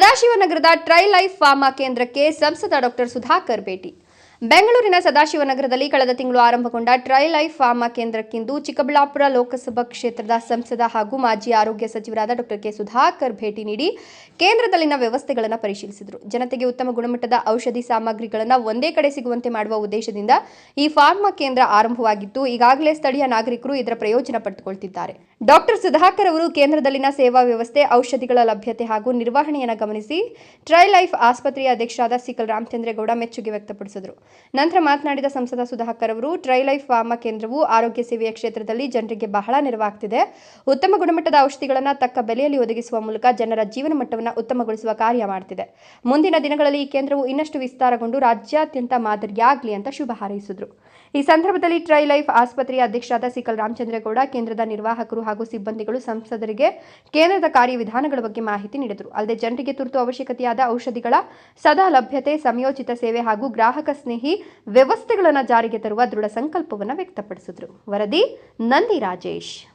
ಸದಾಶಿವನಗರದ try life pharma ಕೇಂದ್ರಕ್ಕೆ ಸಂಸದ doctor Sudhakar ಭೇಟಿ. ಬೆಂಗಳೂರಿನ ಸದಾಶಿವನಗರದಲ್ಲಿ ಕಳೆದ ತಿಂಗಳು ಆರಂಭಗೊಂಡ ಟ್ರೈ ಲೈಫ್ ಫಾರ್ಮಾ ಕೇಂದ್ರಕ್ಕಿಂದು ಚಿಕ್ಕಬಳ್ಳಾಪುರ ಲೋಕಸಭಾ ಕ್ಷೇತ್ರದ ಸಂಸದ ಹಾಗೂ ಮಾಜಿ ಆರೋಗ್ಯ ಸಚಿವರಾದ ಡಾಕ್ಟರ್ ಕೆ ಸುಧಾಕರ್ ಭೇಟಿ ನೀಡಿ ಕೇಂದ್ರದಲ್ಲಿನ ವ್ಯವಸ್ಥೆಗಳನ್ನು ಪರಿಶೀಲಿಸಿದರು. ಜನತೆಗೆ ಉತ್ತಮ ಗುಣಮಟ್ಟದ ಔಷಧಿ ಸಾಮಗ್ರಿಗಳನ್ನು ಒಂದೇ ಕಡೆ ಸಿಗುವಂತೆ ಮಾಡುವ ಉದ್ದೇಶದಿಂದ ಈ ಫಾರ್ಮಾ ಕೇಂದ್ರ ಆರಂಭವಾಗಿದ್ದು ಈಗಾಗಲೇ ಸ್ಥಳೀಯ ನಾಗರಿಕರು ಇದರ ಪ್ರಯೋಜನ ಪಡೆದುಕೊಳ್ತಿದ್ದಾರೆ. ಡಾಕ್ಟರ್ ಸುಧಾಕರ್ ಅವರು ಕೇಂದ್ರದಲ್ಲಿನ ಸೇವಾ ವ್ಯವಸ್ಥೆ, ಔಷಧಿಗಳ ಲಭ್ಯತೆ ಹಾಗೂ ನಿರ್ವಹಣೆಯನ್ನು ಗಮನಿಸಿ ಟ್ರೈ ಲೈಫ್ ಆಸ್ಪತ್ರೆಯ ಅಧ್ಯಕ್ಷರಾದ ಸಿಕಲ್ ರಾಮಚಂದ್ರೇಗೌಡ ಮೆಚ್ಚುಗೆ ವ್ಯಕ್ತಪಡಿಸಿದರು. ನಂತರ ಮಾತನಾಡಿದ ಸಂಸದ ಸುಧಾಕರ್ ಅವರು ಟ್ರೈ ಲೈಫ್ ಫಾರ್ಮಾ ಕೇಂದ್ರವು ಆರೋಗ್ಯ ಸೇವೆಯ ಕ್ಷೇತ್ರದಲ್ಲಿ ಜನರಿಗೆ ಬಹಳ ನೆರವಾಗ್ತಿದೆ. ಉತ್ತಮ ಗುಣಮಟ್ಟದ ಔಷಧಿಗಳನ್ನು ತಕ್ಕ ಬೆಲೆಯಲ್ಲಿ ಒದಗಿಸುವ ಮೂಲಕ ಜನರ ಜೀವನ ಮಟ್ಟವನ್ನು ಉತ್ತಮಗೊಳಿಸುವ ಕಾರ್ಯ ಮಾಡ್ತಿದೆ. ಮುಂದಿನ ದಿನಗಳಲ್ಲಿ ಈ ಕೇಂದ್ರವು ಇನ್ನಷ್ಟು ವಿಸ್ತಾರಗೊಂಡು ರಾಜ್ಯಾದ್ಯಂತ ಮಾದರಿಯಾಗಲಿ ಅಂತ ಶುಭ ಹಾರೈಸಿದರು. ಈ ಸಂದರ್ಭದಲ್ಲಿ ಟ್ರೈ ಲೈಫ್ ಆಸ್ಪತ್ರೆಯ ಅಧ್ಯಕ್ಷರಾದ ಸಿಕಲ್ ರಾಮಚಂದ್ರೇಗೌಡ, ಕೇಂದ್ರದ ನಿರ್ವಾಹಕರು ಹಾಗೂ ಸಿಬ್ಬಂದಿಗಳು ಸಂಸದರಿಗೆ ಕೇಂದ್ರದ ಕಾರ್ಯವಿಧಾನಗಳ ಬಗ್ಗೆ ಮಾಹಿತಿ ನೀಡಿದರು. ಅಲ್ಲದೆ ಜನರಿಗೆ ತುರ್ತು ಅವಶ್ಯಕತೆಯಾದ ಔಷಧಿಗಳ ಸದಾ ಲಭ್ಯತೆ, ಸಮಯೋಚಿತ ಸೇವೆ ಹಾಗೂ ಗ್ರಾಹಕ ಸ್ನೇಹಿ ವ್ಯವಸ್ಥೆಗಳನ್ನು ಜಾರಿಗೆ ತರುವ ದೃಢ ಸಂಕಲ್ಪವನ್ನು ವ್ಯಕ್ತಪಡಿಸಿದರು. ವರದಿ ನಂದಿ ರಾಜೇಶ್.